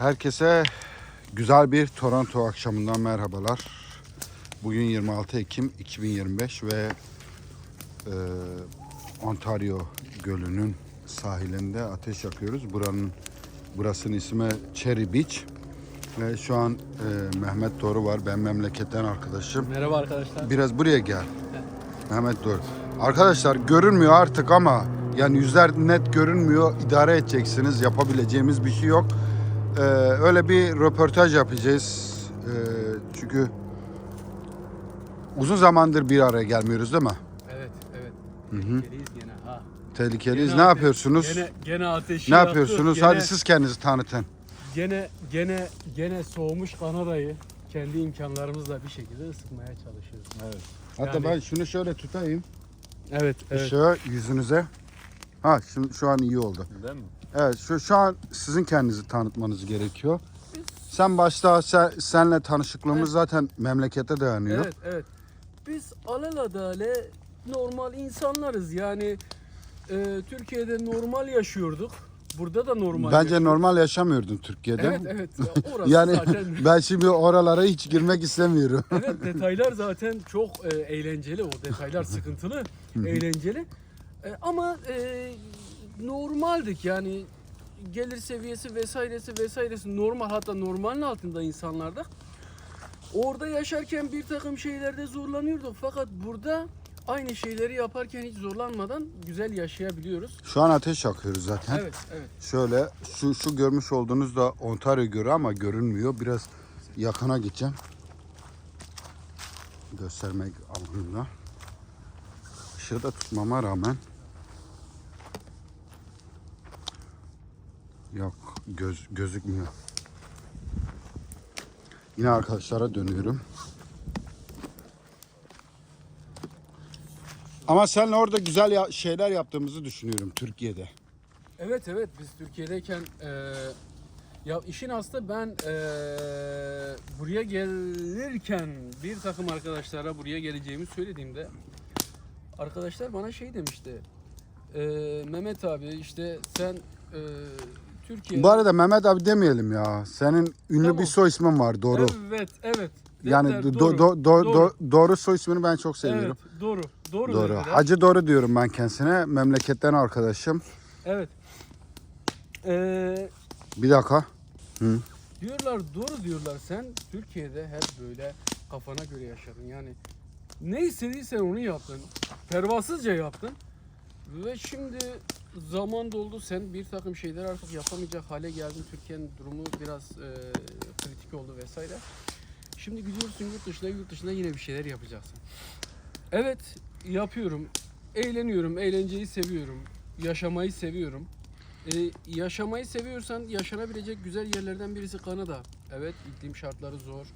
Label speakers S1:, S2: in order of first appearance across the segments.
S1: Herkese güzel bir Toronto akşamından merhabalar. Bugün 26 Ekim 2025 ve e, Ontario Gölü'nün sahilinde ateş yakıyoruz. Buranın burasının ismi Cherry Beach. Ve şu an e, Mehmet Doğru var. Ben memleketten arkadaşım.
S2: Merhaba arkadaşlar.
S1: Biraz buraya gel. Mehmet Doğru. Arkadaşlar görünmüyor artık ama yani yüzler net görünmüyor. İdare edeceksiniz. Yapabileceğimiz bir şey yok. Ee, öyle bir röportaj yapacağız. Ee, çünkü uzun zamandır bir araya gelmiyoruz değil mi?
S2: Evet, evet. Tehlikeliyiz gene ha.
S1: Tehlikeliyiz.
S2: Gene
S1: ne yapıyorsunuz?
S2: Gene, gene ateşi
S1: ne yapıyorsunuz?
S2: Gene,
S1: Hadi siz kendinizi tanıtın.
S2: Gene, gene, gene soğumuş Kanada'yı kendi imkanlarımızla bir şekilde ısıtmaya çalışıyoruz.
S1: Evet. Hatta
S2: Yani-
S1: ben şunu şöyle tutayım.
S2: Evet, evet.
S1: Şöyle yüzünüze. Ha şimdi şu an iyi oldu.
S2: Değil mi?
S1: Evet şu, şu an sizin kendinizi tanıtmanız gerekiyor. Sen başta sen, senle tanışıklığımız zaten memlekete dayanıyor.
S2: Evet, evet. Biz alelade normal insanlarız. Yani e, Türkiye'de normal yaşıyorduk. Burada da normal
S1: Bence
S2: yaşıyoruz.
S1: normal yaşamıyordun Türkiye'de.
S2: Evet, evet. Orası
S1: Yani
S2: zaten...
S1: ben şimdi oralara hiç girmek istemiyorum.
S2: Evet detaylar zaten çok e, eğlenceli. O detaylar sıkıntılı, eğlenceli. E, ama e, normaldik yani gelir seviyesi vesairesi vesairesi normal hatta normalin altında insanlarda. Orada yaşarken bir takım şeylerde zorlanıyorduk fakat burada aynı şeyleri yaparken hiç zorlanmadan güzel yaşayabiliyoruz.
S1: Şu an ateş yakıyoruz zaten.
S2: Evet, evet.
S1: Şöyle şu şu görmüş olduğunuz da Ontario Gölü ama görünmüyor. Biraz yakına gideceğim. Göstermek anlamında. Işığı da tutmama rağmen yok göz gözükmüyor. Yine arkadaşlara dönüyorum. Ama seninle orada güzel ya- şeyler yaptığımızı düşünüyorum Türkiye'de.
S2: Evet evet biz Türkiye'deyken eee, ya işin aslı ben eee, buraya gelirken bir takım arkadaşlara buraya geleceğimi söylediğimde arkadaşlar bana şey demişti. Eee, Mehmet abi işte sen eee Türkiye
S1: Bu arada Mehmet abi demeyelim ya. Senin ünlü
S2: Tamam.
S1: bir soy ismin var doğru.
S2: Evet evet.
S1: yani
S2: Dediler,
S1: do-
S2: doğru,
S1: do- do-
S2: doğru.
S1: do- doğru soy ismini ben çok seviyorum.
S2: Evet doğru. Doğru.
S1: doğru.
S2: dediler.
S1: Hacı doğru diyorum ben kendisine. Memleketten arkadaşım.
S2: Evet. Eee
S1: Bir dakika.
S2: Diyorlar doğru diyorlar sen Türkiye'de hep böyle kafana göre yaşadın yani ne istediysen onu yaptın pervasızca yaptın ve şimdi zaman doldu sen bir takım şeyler artık yapamayacak hale geldin Türkiye'nin durumu biraz e, kritik oldu vesaire şimdi gidiyorsun yurt dışına yurt dışında yine bir şeyler yapacaksın evet yapıyorum eğleniyorum eğlenceyi seviyorum yaşamayı seviyorum ee, yaşamayı seviyorsan yaşanabilecek güzel yerlerden birisi Kanada. Evet iklim şartları zor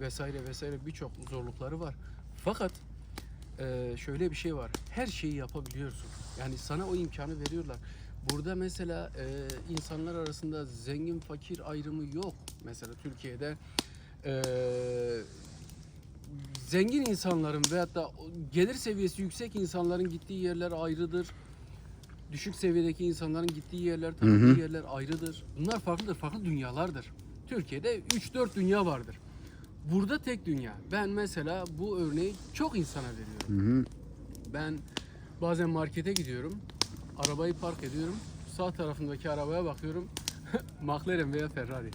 S2: vesaire vesaire birçok zorlukları var. Fakat e, şöyle bir şey var. Her şeyi yapabiliyorsun. Yani sana o imkanı veriyorlar. Burada mesela e, insanlar arasında zengin fakir ayrımı yok. Mesela Türkiye'de e, zengin insanların veyahut da gelir seviyesi yüksek insanların gittiği yerler ayrıdır düşük seviyedeki insanların gittiği yerler, tanıdığı yerler ayrıdır. Bunlar farklıdır, farklı dünyalardır. Türkiye'de 3-4 dünya vardır. Burada tek dünya. Ben mesela bu örneği çok insana veriyorum.
S1: Hı hı.
S2: Ben bazen markete gidiyorum, arabayı park ediyorum, sağ tarafındaki arabaya bakıyorum, McLaren veya Ferrari.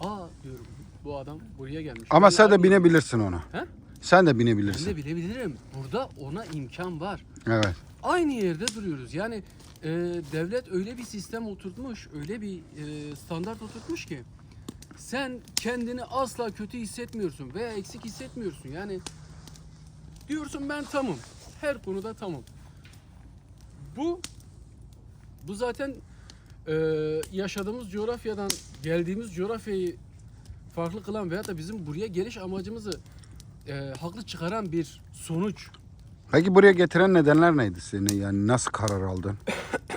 S2: Aa diyorum, bu adam buraya gelmiş.
S1: Ama
S2: Ben
S1: sen de binebilirsin ona.
S2: He?
S1: Sen de
S2: Ben
S1: binebilirsin.
S2: de bilebilirim. Burada ona imkan var.
S1: Evet.
S2: aynı yerde duruyoruz. Yani e, devlet öyle bir sistem oturtmuş, öyle bir e, standart oturtmuş ki sen kendini asla kötü hissetmiyorsun veya eksik hissetmiyorsun. Yani diyorsun ben tamam. Her konuda tamam. Bu bu zaten e, yaşadığımız coğrafyadan geldiğimiz coğrafyayı farklı kılan veya da bizim buraya geliş amacımızı e, haklı çıkaran bir sonuç.
S1: Peki buraya getiren nedenler neydi seni? Yani nasıl karar aldın?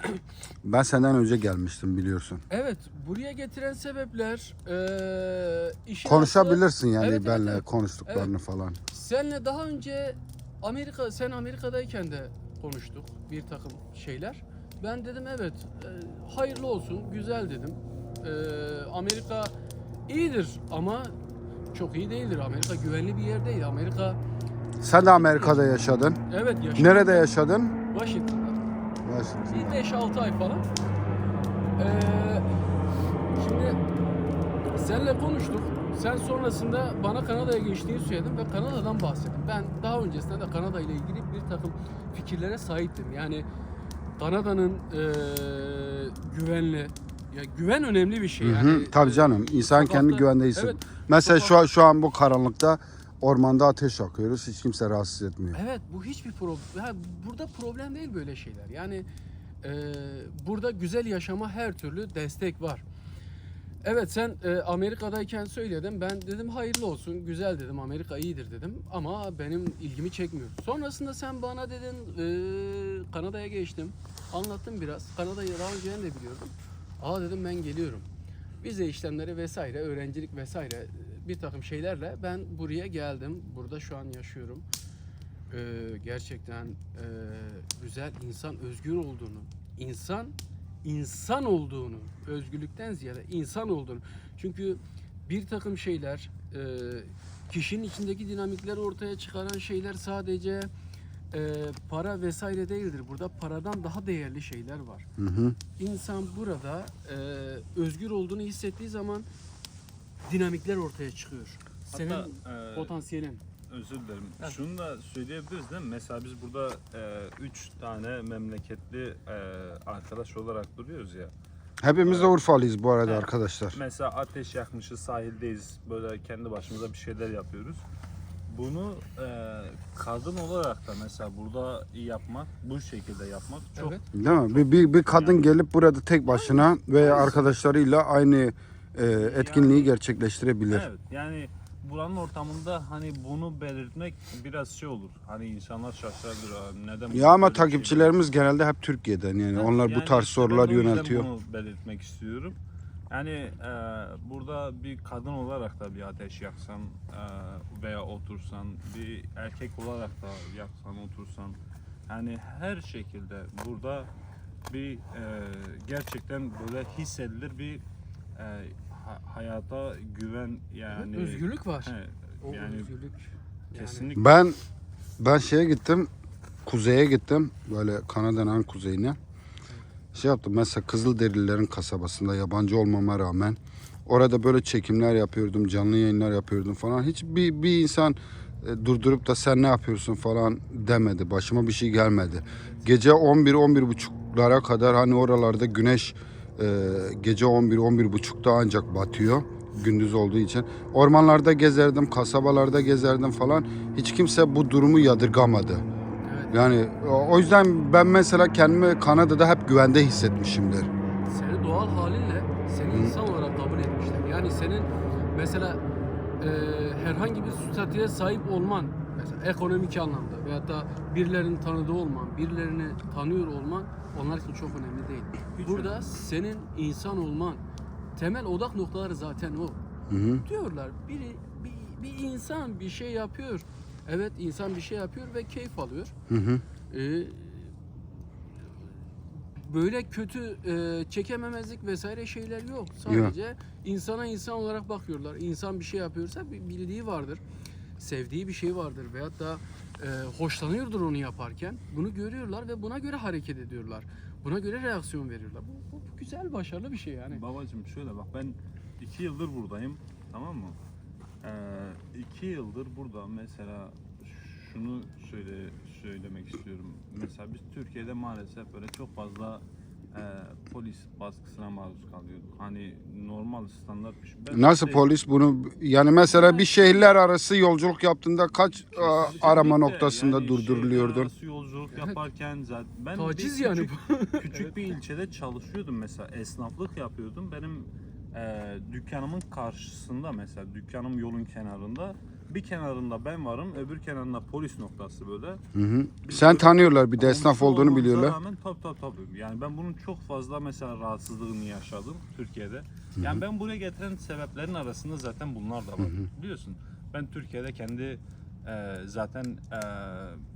S1: ben senden önce gelmiştim biliyorsun.
S2: Evet, buraya getiren sebepler eee işin
S1: Konuşabilirsin
S2: aslı-
S1: yani
S2: Evet, evet,
S1: benle
S2: evet.
S1: konuştuklarını falan.
S2: Senle daha önce Amerika, sen Amerika'dayken de konuştuk bir takım şeyler. Ben dedim evet, e, hayırlı olsun, güzel dedim. Ee, Amerika iyidir ama çok iyi değildir. Amerika güvenli bir yer değil. Amerika
S1: Sen de Amerika'da yaşadın.
S2: evet yaşıyor.
S1: Nerede yaşadın?
S2: Washington'da.
S1: Washington'da.
S2: Bir 5-6 ay falan. Ee, şimdi senle konuştuk. Sen sonrasında bana Kanada'ya geçtiğini söyledin ve Kanada'dan bahsettin. Ben daha öncesinde de Kanada ile ilgili bir takım fikirlere sahiptim. Yani Kanada'nın eee, güvenli, ya güven önemli bir şey.
S1: Hı
S2: Yani,
S1: hı, tabii
S2: eee,
S1: canım. İnsan kendi güvende hissetmiyor.
S2: Evet,
S1: Mesela şu an, şu an bu karanlıkta ormanda ateş yakıyoruz. Hiç kimse rahatsız etmiyor.
S2: Evet bu hiçbir problem. burada problem değil böyle şeyler. Yani e, burada güzel yaşama her türlü destek var. Evet sen e, Amerika'dayken söyledin. Ben dedim hayırlı olsun, güzel dedim. Amerika iyidir dedim. Ama benim ilgimi çekmiyor. Sonrasında sen bana dedin e, Kanada'ya geçtim. Anlattım biraz. Kanada'yı daha önceden de biliyordum. Aa dedim ben geliyorum. Vize işlemleri vesaire, öğrencilik vesaire e, bir takım şeylerle ben buraya geldim. Burada şu an yaşıyorum. Ee, gerçekten e, güzel insan özgür olduğunu, insan insan olduğunu, özgürlükten ziyade insan olduğunu. Çünkü bir takım şeyler, e, kişinin içindeki dinamikleri ortaya çıkaran şeyler sadece e, para vesaire değildir. Burada paradan daha değerli şeyler var.
S1: Hı hı.
S2: İnsan burada e, özgür olduğunu hissettiği zaman dinamikler ortaya çıkıyor. Senin
S3: Hatta, e,
S2: potansiyelin.
S3: Özür dilerim.
S2: Evet.
S3: Şunu da söyleyebiliriz değil mi? Mesela biz burada e, üç tane memleketli e, arkadaş olarak duruyoruz ya.
S1: Hepimiz de Urfalıyız bu arada
S3: Evet.
S1: arkadaşlar.
S3: Mesela ateş yakmışız, sahildeyiz. Böyle kendi başımıza bir şeyler yapıyoruz. Bunu e, kadın olarak da mesela burada yapmak, bu şekilde yapmak çok
S2: Evet.
S1: Değil mi? Bir, bir, bir kadın gelip burada tek başına veya arkadaşlarıyla aynı e, etkinliği gerçekleştirebilir.
S3: Evet yani buranın ortamında hani bunu belirtmek biraz şey olur. Hani insanlar şaşırır. "Aa, Neden
S1: Ya ama
S3: böyle bir şey
S1: takipçilerimiz genelde hep Türkiye'den yani
S3: Evet,
S1: onlar bu
S3: yani
S1: tarz
S3: işte ben
S1: sorular
S3: o yüzden
S1: yöneltiyor.
S3: Bunu belirtmek istiyorum. Yani e, burada bir kadın olarak da bir ateş yaksan e, veya otursan, bir erkek olarak da yaksan, otursan, yani her şekilde burada bir e, gerçekten böyle hissedilir bir e, ha- hayata güven yani
S2: özgürlük var.
S3: He,
S2: O
S3: yani
S2: özgürlük.
S3: Kesinlikle
S1: Ben ben şeye gittim. Kuzeye gittim. Böyle Kanada'nın kuzeyine. Şey yaptım mesela Kızılderililerin kasabasında yabancı olmama rağmen orada böyle çekimler yapıyordum, canlı yayınlar yapıyordum falan. Hiç bir, bir insan e, durdurup da sen ne yapıyorsun falan demedi. Başıma bir şey gelmedi. Gece 11 11 buçuklara kadar hani oralarda güneş e, gece 11 11 buçukta ancak batıyor gündüz olduğu için. Ormanlarda gezerdim, kasabalarda gezerdim falan. Hiç kimse bu durumu yadırgamadı.
S2: evet.
S1: Yani o yüzden ben mesela kendimi Kanada'da hep güvende hissetmişimdir.
S2: Seni doğal halinle seni insan olarak kabul etmişler. Yani senin mesela e, herhangi bir statüye sahip olman, mesela ekonomik anlamda veyahut da birilerinin tanıdığı olman, birilerini tanıyor olman onlar için çok önemli değil.
S3: Hiç
S2: Burada senin insan olman, temel odak noktaları zaten o.
S1: Hı hı.
S2: Diyorlar biri bir, bir insan bir şey yapıyor. Evet insan bir şey yapıyor ve keyif alıyor.
S1: Hı hı.
S2: Ee, böyle kötü e, çekememezlik vesaire şeyler yok. Sadece insana insan olarak bakıyorlar. İnsan bir şey yapıyorsa bir bildiği vardır. Sevdiği bir şey vardır veyahut da e, hoşlanıyordur onu yaparken. Bunu görüyorlar ve buna göre hareket ediyorlar. Buna göre reaksiyon veriyorlar. Bu, bu, bu güzel, başarılı bir şey yani.
S3: Babacım şöyle bak ben iki yıldır buradayım tamam mı? Ee, iki yıldır burada mesela şunu söyle söylemek istiyorum. Mesela biz Türkiye'de maalesef böyle çok fazla e, polis baskısına maruz kalıyorduk. Hani normal standart bir şey. Ben
S1: Nasıl
S3: de-
S1: polis bunu yani mesela bir şehirler arası yolculuk yaptığında kaç
S3: Kesinlikle.
S1: arama noktasında
S3: Yani şehirler
S1: durduruluyordun?
S3: arası yolculuk yaparken zaten ben
S2: Taciz
S3: bir
S2: yani
S3: küçük, küçük bir ilçede çalışıyordum mesela esnaflık yapıyordum. Benim e, dükkanımın karşısında mesela dükkanım yolun kenarında bir kenarında ben varım öbür kenarında polis noktası böyle.
S1: Hı hı. Sen tanıyorlar bir de esnaf olduğunu biliyorlar.
S3: Rağmen, tabii tabii tabii. Yani ben bunun çok fazla mesela rahatsızlığını yaşadım Türkiye'de. Yani ben buraya getiren sebeplerin arasında zaten bunlar da var. Biliyorsun ben Türkiye'de kendi e, zaten e,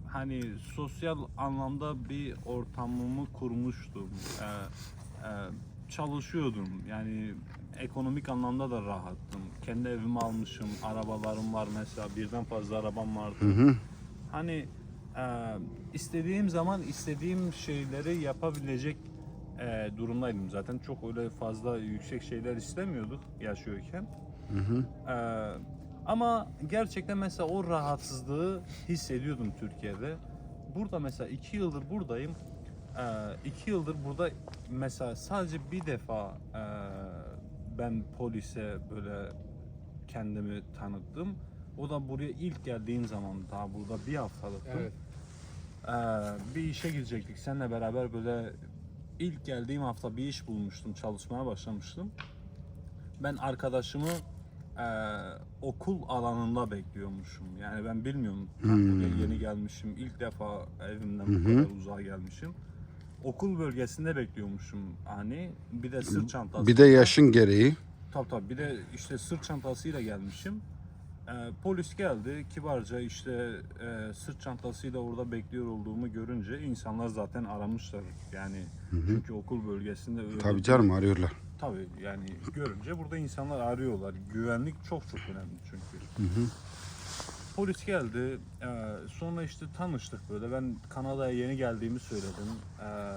S3: hani sosyal anlamda bir ortamımı kurmuştum. E, e, çalışıyordum. Yani ekonomik anlamda da rahattım. Kendi evimi almışım, arabalarım var mesela birden fazla arabam vardı.
S1: Hı hı.
S3: Hani e, istediğim zaman istediğim şeyleri yapabilecek e, durumdaydım. Zaten çok öyle fazla yüksek şeyler istemiyorduk yaşıyorken.
S1: Hı hı.
S3: E, ama gerçekten mesela o rahatsızlığı hissediyordum Türkiye'de. Burada mesela iki yıldır buradayım. E, iki yıldır burada mesela sadece bir defa e, ben polise böyle kendimi tanıttım. O da buraya ilk geldiğim zaman daha burada bir haftalıktım.
S2: Evet.
S3: Ee, bir işe girecektik. Seninle beraber böyle ilk geldiğim hafta bir iş bulmuştum. Çalışmaya başlamıştım. Ben arkadaşımı e, okul alanında bekliyormuşum. Yani ben bilmiyorum. Ben
S1: Hmm.
S3: buraya yeni gelmişim. İlk defa evimden bu kadar uzağa gelmişim. Okul bölgesinde bekliyormuşum. Hani bir de sırt çantası.
S1: Bir de yaşın gereği.
S3: Tabii tabii bir de işte sırt çantasıyla gelmişim. Ee, polis geldi kibarca işte e, sırt çantasıyla orada bekliyor olduğumu görünce insanlar zaten aramışlar yani çünkü okul bölgesinde öyle
S1: Tabii canım arıyorlar.
S3: tabii yani görünce burada insanlar arıyorlar güvenlik çok çok önemli çünkü
S1: Hı hı.
S3: Polis geldi ee, sonra işte tanıştık böyle ben Kanada'ya yeni geldiğimi söyledim Ee,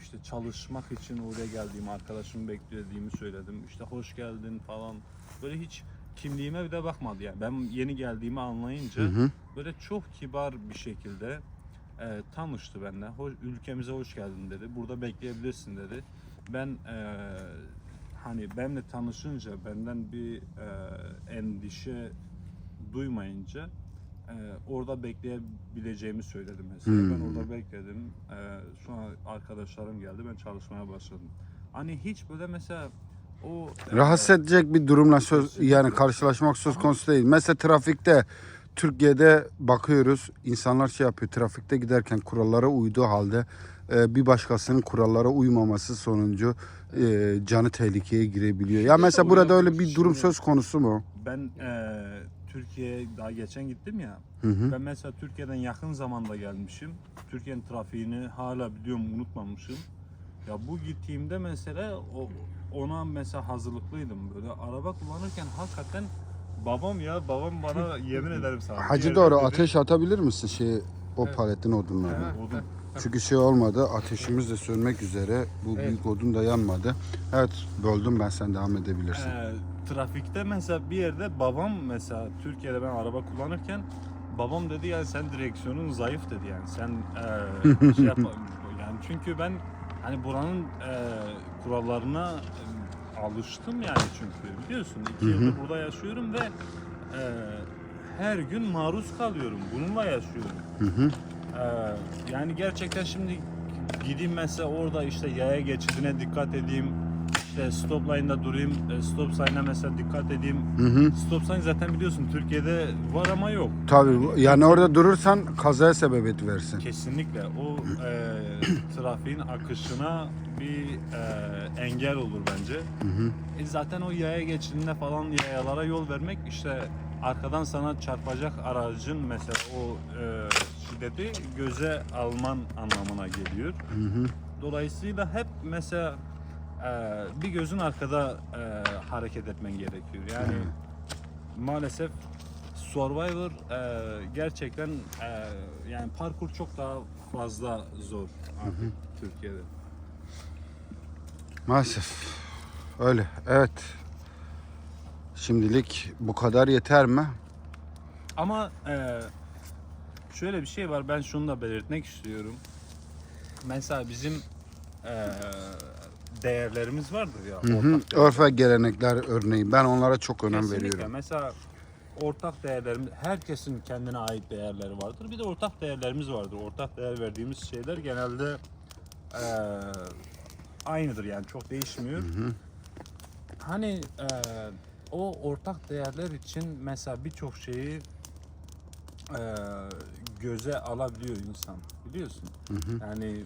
S3: işte çalışmak için oraya geldiğimi arkadaşımı beklediğimi söyledim işte hoş geldin falan böyle hiç kimliğime bile bakmadı yani ben yeni geldiğimi anlayınca
S1: Hı hı.
S3: böyle çok kibar bir şekilde e, tanıştı benimle. Hoş, ülkemize hoş geldin dedi. Burada bekleyebilirsin dedi. Ben e, hani benimle tanışınca benden bir e, endişe duymayınca e, orada bekleyebileceğimi söyledim mesela.
S1: Hmm.
S3: Ben orada bekledim. E, sonra arkadaşlarım geldi. Ben çalışmaya başladım. Hani hiç böyle mesela o e,
S1: Rahatsız edecek bir durumla söz yani karşılaşmak söz konusu değil. Mesela trafikte Türkiye'de bakıyoruz insanlar şey yapıyor trafikte giderken kurallara uyduğu halde e, bir başkasının kurallara uymaması sonucu e, canı tehlikeye girebiliyor. Ya mesela burada öyle bir durum söz konusu mu?
S3: Ben e, Türkiye'ye daha geçen gittim ya.
S1: Hı hı.
S3: Ben mesela Türkiye'den yakın zamanda gelmişim. Türkiye'nin trafiğini hala biliyorum unutmamışım. Ya bu gittiğimde mesela o, ona mesela hazırlıklıydım. Böyle araba kullanırken hakikaten babam ya babam bana yemin ederim sana.
S1: Hacı doğru ateş atabilir misin şey o
S2: Evet.
S1: paletin odunlarını?
S2: Evet.
S3: Odun.
S1: Çünkü şey olmadı ateşimiz de sönmek üzere. Bu
S2: Evet.
S1: büyük odun da yanmadı. Evet böldüm ben sen devam edebilirsin.
S3: Ee, trafikte mesela bir yerde babam mesela Türkiye'de ben araba kullanırken babam dedi yani sen direksiyonun zayıf dedi yani sen e, şey yapma yani çünkü ben hani buranın e, kurallarına e, alıştım yani çünkü biliyorsun iki yıldır burada yaşıyorum ve e, her gün maruz kalıyorum bununla yaşıyorum.
S1: Hı hı.
S3: Ee, yani gerçekten şimdi gideyim mesela orada işte yaya geçidine dikkat edeyim. işte stop line'da durayım. e, Stop sign'a mesela dikkat edeyim.
S1: Hı hı.
S3: Stop sign zaten biliyorsun Türkiye'de var ama yok.
S1: Tabii yani orada durursan kazaya sebebiyet versin.
S3: Kesinlikle o e, trafiğin akışına bir e, engel olur bence.
S1: Hı hı.
S3: E, zaten o yaya geçidine falan yayalara yol vermek işte arkadan sana çarpacak aracın mesela o e, şiddeti göze alman anlamına geliyor.
S1: Hı hı.
S3: Dolayısıyla hep mesela e, bir gözün arkada e, hareket etmen gerekiyor. Yani maalesef Survivor e, gerçekten e, yani parkur çok daha fazla zor artık Türkiye'de.
S1: Maalesef. Öyle. Evet. Şimdilik bu kadar yeter mi?
S3: Ama e, şöyle bir şey var ben şunu da belirtmek istiyorum. Mesela bizim e, değerlerimiz vardır ya.
S1: Hı hı.
S3: ortak.
S1: Örf ve gelenekler örneği. Ben onlara çok önem
S3: Kesinlikle.
S1: veriyorum.
S3: Mesela ortak değerlerimiz, herkesin kendine ait değerleri vardır. Bir de ortak değerlerimiz vardır. Ortak değer verdiğimiz şeyler genelde eee, aynıdır yani çok değişmiyor. Hani eee, o ortak değerler için mesela birçok şeyi eee, göze alabiliyor insan biliyorsun.
S1: Hı hı.
S3: Yani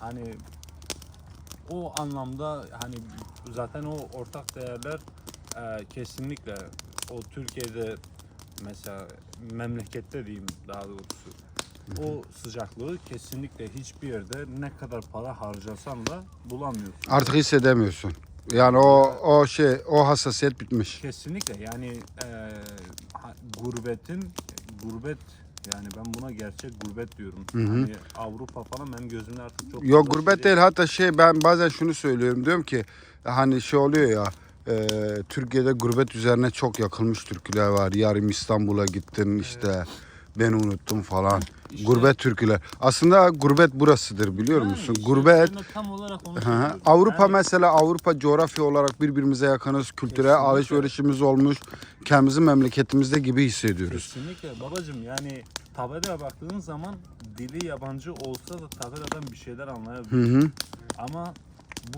S3: hani o anlamda hani zaten o ortak değerler e, kesinlikle o Türkiye'de mesela memlekette diyeyim daha doğrusu o sıcaklığı kesinlikle hiçbir yerde ne kadar para harcasan da bulamıyorsun.
S1: Artık hissedemiyorsun. Yani o o şey o hassasiyet bitmiş.
S3: Kesinlikle yani e, ha- gurbetin gurbet yani ben buna gerçek gurbet diyorum. Hani Avrupa falan benim gözümde artık çok
S1: Yok
S3: fazla
S1: gurbet
S3: şey
S1: değil hatta şey ben bazen şunu söylüyorum diyorum ki hani şey oluyor ya e, Türkiye'de gurbet üzerine çok yakılmış türküler var. Yarım İstanbul'a gittin işte beni unuttum falan.
S3: İşte-
S1: Gurbet türküler. Aslında gurbet burasıdır biliyor
S3: Yani
S1: musun?
S3: işte
S1: Gurbet
S3: ben tam olarak onu
S1: Hı hı. Avrupa
S3: Yani
S1: mesela Avrupa coğrafya olarak birbirimize yakınız. Kültürel
S3: Kesinlikle.
S1: alışverişimiz olmuş. Kendimizi memleketimizde gibi hissediyoruz.
S3: Kesinlikle babacım yani tabelaya baktığın zaman dili yabancı olsa da tabeladan bir şeyler
S1: Hı
S3: anlayabiliyorsun.
S1: hı.
S3: Ama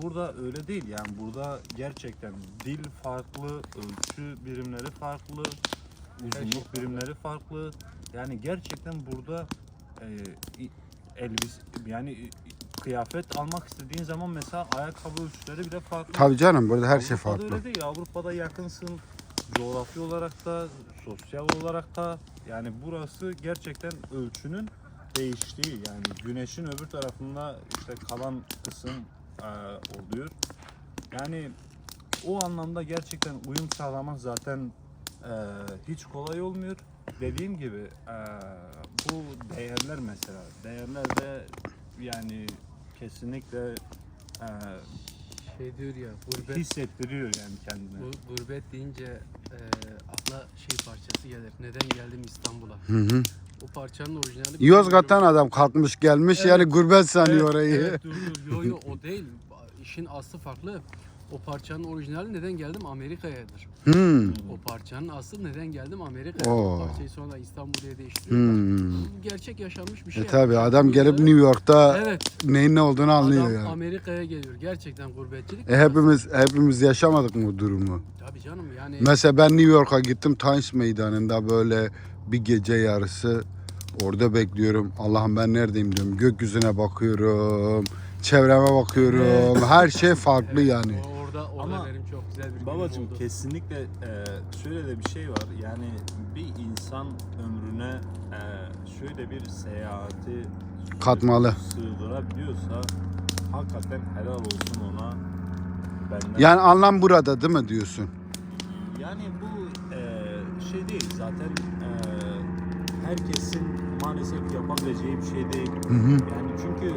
S3: burada öyle değil yani burada gerçekten dil farklı, ölçü birimleri farklı, uzunluk birimleri farklı. Yani gerçekten burada e, elbis yani kıyafet almak istediğin zaman mesela ayakkabı ölçüleri bile farklı.
S1: Tabii canım burada her şey
S3: Avrupa'da
S1: farklı.
S3: öyle değil. Avrupa'da yakınsın. Coğrafi olarak da, sosyal olarak da. Yani burası gerçekten ölçünün değiştiği. Yani güneşin öbür tarafında işte kalan kısım e, oluyor. Yani o anlamda gerçekten uyum sağlamak zaten e, hiç kolay olmuyor. Dediğim gibi e, bu değerler mesela. Değerler de yani kesinlikle e,
S2: Şey diyor ya gurbet
S3: hissettiriyor yani kendine.
S2: bu, gurbet deyince e, akla şey parçası gelir. Neden geldim İstanbul'a?
S1: Hı hı.
S2: O parçanın orijinali
S1: Yozgat'tan adam kalkmış gelmiş
S2: Evet.
S1: yani gurbet sanıyor
S2: Evet,
S1: orayı.
S2: Evet, dur dur yo yo o değil. İşin aslı farklı. O parçanın orijinali neden geldim Amerika'yadır.
S1: Hmm.
S2: O parçanın aslı neden geldim Amerika'ya. O parçayı sonra İstanbul'a değiştiriyorlar.
S1: Hmm.
S2: Bu gerçek yaşanmış bir şey.
S1: E tabi adam gelip New York'ta
S2: Evet.
S1: neyin ne olduğunu anlıyor
S2: Adam
S1: yani.
S2: Amerika'ya geliyor. Gerçekten gurbetçilik.
S1: E hepimiz hepimiz yaşamadık mı bu durumu?
S2: Tabii canım yani.
S1: Mesela ben New York'a gittim Times Meydanı'nda böyle bir gece yarısı orada bekliyorum. Allah'ım ben neredeyim diyorum. Gökyüzüne bakıyorum. Çevreme bakıyorum. Her şey farklı
S2: Evet,
S1: yani.
S2: o- Orada, orada
S3: Ama
S2: benim çok güzel bir
S3: Babacım
S2: oldu.
S3: kesinlikle e, şöyle de bir şey var. Yani bir insan ömrüne e, şöyle bir seyahati
S1: Katmalı.
S3: sığdırabiliyorsa hakikaten helal olsun ona. Benden.
S1: Yani anlam burada değil mi diyorsun?
S3: Yani bu e, şey değil zaten e, herkesin maalesef yapabileceği bir şey değil.
S1: Hı hı.
S3: Yani çünkü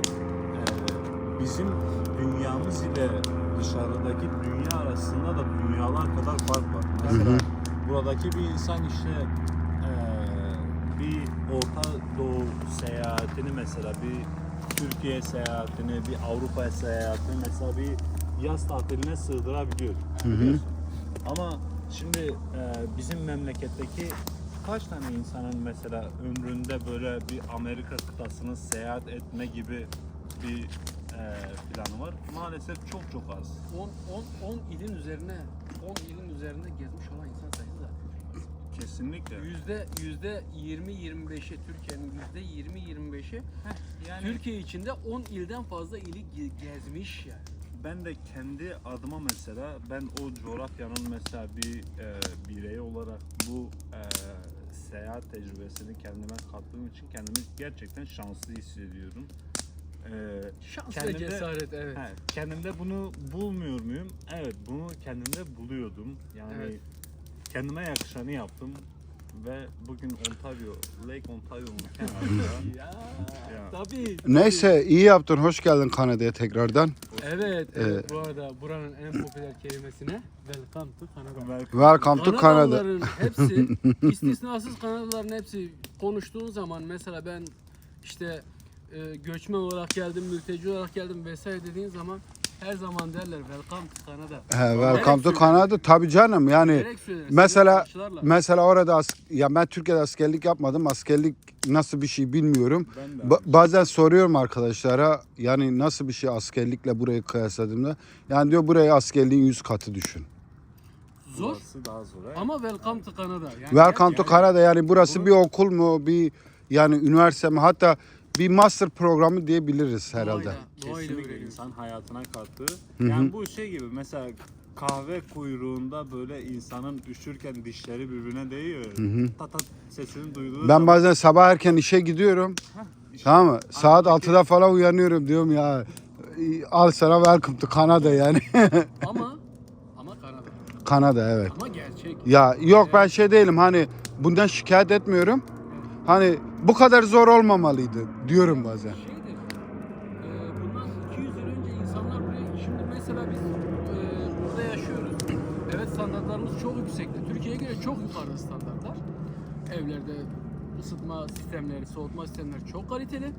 S3: bizim dünyamız ile dışarıdaki dünya arasında da dünyalar kadar fark var. Mesela buradaki bir insan işte e, bir Orta Doğu seyahatini mesela bir Türkiye seyahatini, bir Avrupa seyahatini mesela bir yaz tatiline sığdırabiliyor. biliyorsun. Ama şimdi e, bizim memleketteki kaç tane insanın mesela ömründe böyle bir Amerika kıtasını seyahat etme gibi bir planı var? Maalesef çok çok az.
S2: 10 10 10 ilin üzerine 10 ilin üzerinde gezmiş olan insan sayısı da
S3: Kesinlikle.
S2: yüzde yüzde 20 25'i Türkiye'nin yüzde 20 25'i
S3: Yani
S2: Türkiye içinde 10 ilden fazla ili ge- gezmiş yani.
S3: ben de kendi adıma mesela ben o coğrafyanın mesela bir e, bireyi olarak bu e, seyahat tecrübesini kendime kattığım için kendimi gerçekten şanslı hissediyorum. E,
S2: Şans
S3: Kendimde-
S2: cesaret evet.
S3: He, kendimde bunu bulmuyor muyum? Evet, bunu kendimde buluyordum. Yani
S2: Evet.
S3: kendime yakışanı yaptım ve bugün Ontario, Lake Ontario'nun kenarında.
S2: Ya,
S3: Ya.
S2: tabii.
S1: Neyse iyi yaptın. Hoş geldin Kanada'ya tekrardan.
S2: Evet,
S1: Ee,
S2: evet. bu arada buranın en popüler kelimesine welcome to Canada.
S1: Welcome to Canada.
S2: Kanadalıların hepsi, istisnasız Kanadalıların hepsi konuştuğun zaman mesela ben işte e, göçmen olarak geldim, mülteci olarak geldim vesaire dediğin zaman her zaman derler welcome to Canada.
S1: He, welcome to Canada. Tabii canım yani mesela mesela orada as- ya ben Türkiye'de askerlik yapmadım. Askerlik nasıl bir şey bilmiyorum. Ba- bazen soruyorum arkadaşlara yani nasıl bir şey askerlikle burayı kıyasladığımda. Yani diyor burayı askerliğin 100 katı düşün.
S2: Zor
S3: Burası daha zor. he?
S2: ama welcome to Canada. Yani
S1: Welcome to
S3: yani-
S1: Canada yani burası
S3: Bunu-
S1: bir okul mu bir yani üniversite mi hatta bir master programı diyebiliriz herhalde.
S2: Doğayla,
S3: Kesinlikle insan hayatına
S1: hı.
S3: Yani bu şey gibi mesela kahve kuyruğunda böyle insanın üşürken dişleri birbirine değiyor. Tat tat sesini duyduğu
S1: Ben bazen sabah erken işe gidiyorum.
S3: işte
S1: Tamam mı? Saat
S3: aklındaki-
S1: 6'da falan uyanıyorum diyorum ya. Al sana welcome to Kanada yani.
S2: Ama ama Kanada.
S1: Kanada evet.
S2: Ama gerçek.
S1: Ya yok ben şey değilim hani bundan şikayet etmiyorum. Hani bu kadar zor olmamalıydı diyorum bazen.
S2: E, bundan 200 yıl önce insanlar buraya şimdi mesela biz e, burada yaşıyoruz. Evet standartlarımız çok yüksekte. Türkiye'ye göre çok yukarıda standartlar. Evlerde ısıtma sistemleri, soğutma sistemleri çok kaliteli.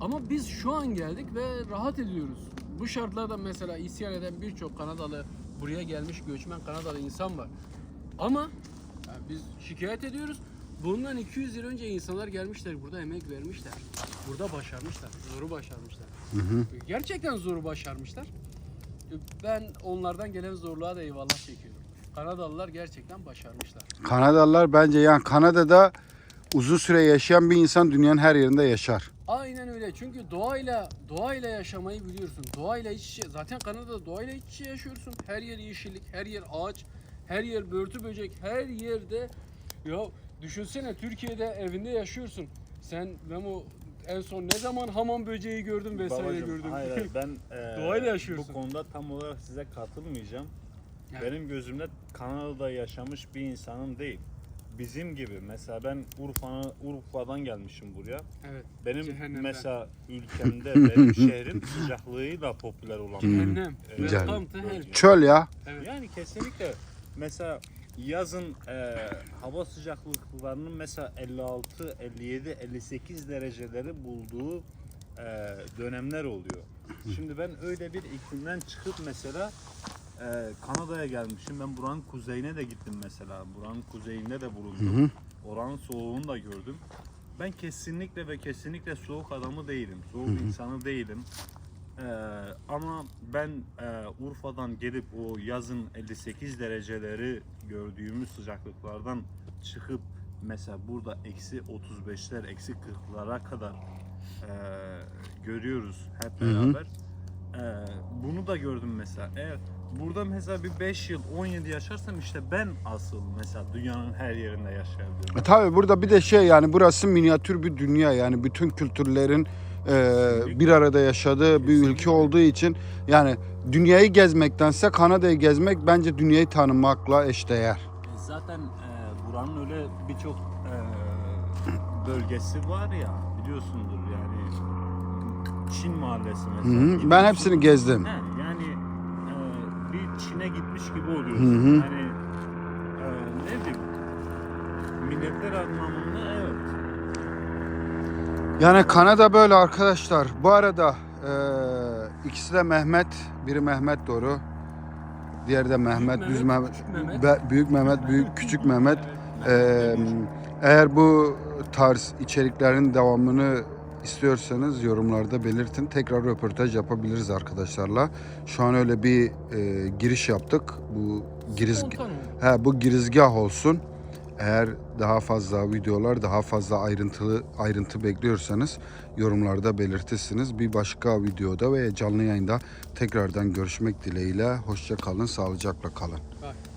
S2: Ama biz şu an geldik ve rahat ediyoruz. Bu şartlarda mesela isyan eden birçok Kanadalı buraya gelmiş göçmen Kanadalı insan var. Ama yani biz şikayet ediyoruz. Bundan 200 yıl önce insanlar gelmişler, burada emek vermişler. Burada başarmışlar, zoru başarmışlar. Gerçekten zoru başarmışlar. Ben onlardan gelen zorluğa da eyvallah çekiyorum. Kanadalılar gerçekten başarmışlar.
S1: Kanadalılar bence yani Kanada'da uzun süre yaşayan bir insan dünyanın her yerinde yaşar.
S2: Aynen öyle. Çünkü doğayla doğayla yaşamayı biliyorsun. Doğayla iç. Zaten Kanada'da doğayla iç içe yaşıyorsun. Her yer yeşillik, her yer ağaç, her yer börtü böcek, her yerde ya düşünsene Türkiye'de evinde yaşıyorsun. Sen Memo en son ne zaman hamam böceği gördün vesaire
S3: Babacım,
S2: gördün?
S3: Hayır, hayır, ben e,
S2: Doğayla yaşıyorsun.
S3: bu konuda tam olarak size katılmayacağım.
S2: Yani.
S3: Benim gözümde Kanada'da yaşamış bir insanım değil. Bizim gibi mesela ben Urfa'na Urfa'dan gelmişim buraya.
S2: evet.
S3: Benim
S2: Cehennemden.
S3: mesela ülkemde benim şehrim sıcaklığıyla popüler olan.
S2: Cehennem.
S3: Evet. Evet.
S1: Çöl ya.
S2: Evet.
S3: Yani kesinlikle mesela yazın e, hava sıcaklıklarının mesela 56, 57, 58 dereceleri bulduğu e, dönemler oluyor. Şimdi ben öyle bir iklimden çıkıp mesela e, Kanada'ya gelmişim. Ben buranın kuzeyine de gittim mesela. Buranın kuzeyinde de bulundum. Oranın soğuğunu da gördüm. Ben kesinlikle ve kesinlikle soğuk adamı değilim. Soğuk insanı değilim. Ee, ama ben e, Urfa'dan gelip o yazın 58 dereceleri gördüğümüz sıcaklıklardan çıkıp mesela burada eksi 35'ler, eksi 40'lara kadar e, görüyoruz hep beraber. E, bunu da gördüm mesela. Eğer burada mesela bir 5 yıl, 17 yaşarsam işte ben asıl mesela dünyanın her yerinde yaşayabilirim.
S1: E tabii burada bir de şey yani burası minyatür bir dünya yani bütün kültürlerin bir arada yaşadığı bir ülke olduğu için yani dünyayı gezmektense Kanada'yı gezmek bence dünyayı tanımakla eşdeğer.
S3: E, Zaten e, buranın öyle birçok e, bölgesi var ya biliyorsundur yani Çin mahallesi
S1: Hı
S3: mesela.
S1: hı. Ben
S3: Gidiyorsun-
S1: hepsini gezdim.
S3: He, yani e, bir Çin'e gitmiş gibi
S1: Hı
S3: oluyorsun.
S1: hı.
S3: Yani e, ne diyeyim milletler anlamında evet.
S1: Yani Kanada böyle arkadaşlar. Bu arada e, ikisi de Mehmet. Biri Mehmet doğru. Diğeri de Mehmet,
S2: Mehmet,
S1: Düz Mehmet,
S2: Küçük Mehmet.
S1: Be- Büyük Mehmet, Büyük Küçük Mehmet. Ee, eğer bu tarz içeriklerin devamını istiyorsanız yorumlarda belirtin. Tekrar röportaj yapabiliriz arkadaşlarla. Şu an öyle bir e, giriş yaptık. Bu giriz he, bu girizgah olsun. Eğer daha fazla videolar, daha fazla ayrıntılı ayrıntı bekliyorsanız yorumlarda belirtirsiniz. Bir başka videoda ve canlı yayında tekrardan görüşmek dileğiyle. Hoşça kalın, sağlıcakla kalın.
S2: Bak.